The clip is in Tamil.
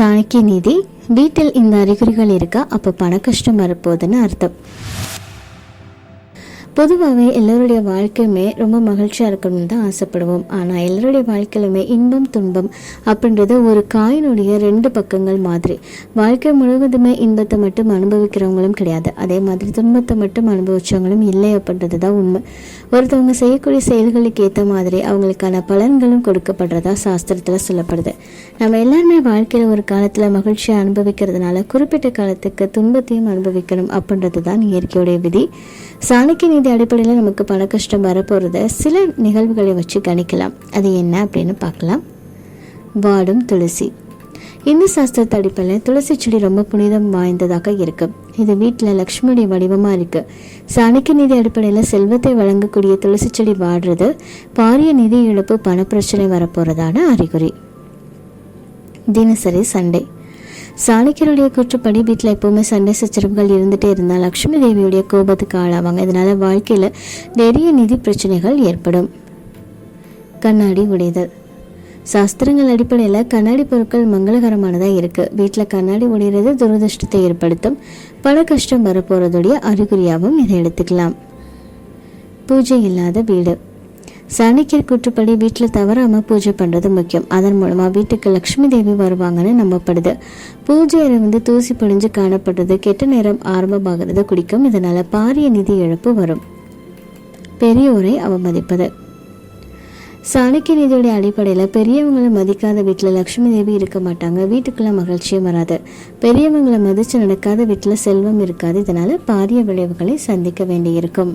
சாணக்கிய நீதி வீட்டில் இந்த அறிகுறிகள் இருக்கா அப்போ பண கஷ்டம் வரப்போகுதுன்னு அர்த்தம். பொதுவாகவே எல்லோருடைய வாழ்க்கையுமே ரொம்ப மகிழ்ச்சியாக இருக்கணும்னு தான் ஆசைப்படுவோம். ஆனால் எல்லோருடைய வாழ்க்கையிலுமே இன்பம் துன்பம் அப்படின்றது ஒரு காயினுடைய ரெண்டு பக்கங்கள் மாதிரி. வாழ்க்கை முழுவதுமே இன்பத்தை மட்டும் அனுபவிக்கிறவங்களும் கிடையாது. அதே மாதிரி துன்பத்தை மட்டும் அனுபவிச்சவங்களும் இல்லை அப்படின்றது தான் உண்மை. ஒருத்தவங்க செய்யக்கூடிய செயல்களுக்கு ஏற்ற மாதிரி அவங்களுக்கான பலன்களும் கொடுக்கப்படுறதா சாஸ்திரத்தில் சொல்லப்படுது. நம்ம எல்லாருமே வாழ்க்கையில் ஒரு காலத்தில் மகிழ்ச்சியை அனுபவிக்கிறதுனால குறிப்பிட்ட காலத்துக்கு துன்பத்தையும் அனுபவிக்கணும் அப்படின்றது தான் இயற்கையுடைய விதி. சாணக்கிய இது அடிப்படையில் நமக்கு பண கஷ்டம் வரப்போகிறத சில நிகழ்வுகளை வச்சு கணிக்கலாம். அது என்ன அப்படின்னு பார்க்கலாம். வாடும் துளசி. இந்து சாஸ்திரத்து அடிப்படையில் துளசி செடி ரொம்ப புனிதம் வாய்ந்ததாக இருக்கு. இது வீட்டில் லக்ஷ்மியுடைய வடிவமாக இருக்கு. சாணக்கிய நிதி அடிப்படையில் செல்வத்தை வழங்கக்கூடிய துளசி செடி வாடுறது பாரிய நிதி இழப்பு பணப்பிரச்சனை வரப்போகிறதான அறிகுறி. தினசரி சண்டை. சாணக்கியருடைய கூற்றுப்படி வீட்டில் எப்போவுமே சண்டை சச்சரவுகள் இருந்துகிட்டே இருந்தால் லக்ஷ்மி தேவியுடைய கோபத்துக்கு ஆளாவாங்க. இதனால் வாழ்க்கையில் நிறைய நிதி பிரச்சனைகள் ஏற்படும். கண்ணாடி உடைதல். சாஸ்திரங்கள் அடிப்படையில் கண்ணாடி பொருட்கள் மங்களகரமானதாக இருக்குது வீட்டில் கண்ணாடி உடையிறது துரதிருஷ்டத்தை ஏற்படுத்தும். பல கஷ்டம் வரப்போகிறதுடைய அறிகுறியாகவும் இதை எடுத்துக்கலாம். பூஜை இல்லாத வீடு. சாணக்கியர் கூற்றுப்படி வீட்டில் தவறாமல் பூஜை பண்ணுறது முக்கியம். அதன் மூலமாக வீட்டுக்கு லக்ஷ்மி தேவி வருவாங்கன்னு நம்பப்படுது. பூஜை அறை வந்து தூசி பொழிஞ்சு காணப்படுறது கெட்ட நேரம் ஆரம்பமாகிறது குடிக்கும். இதனால் பாரிய நிதி இழப்பு வரும். பெரியோரை அவமதிப்பது. சாணக்கிய நிதியுடைய அடிப்படையில் பெரியவங்களை மதிக்காத வீட்டில் லக்ஷ்மி தேவி இருக்க மாட்டாங்க. வீட்டுக்குள்ள மகிழ்ச்சியும் வராது. பெரியவங்களை மதித்து நடக்காத வீட்டில் செல்வம் இருக்காது. இதனால் பாரிய விளைவுகளை சந்திக்க வேண்டியிருக்கும்.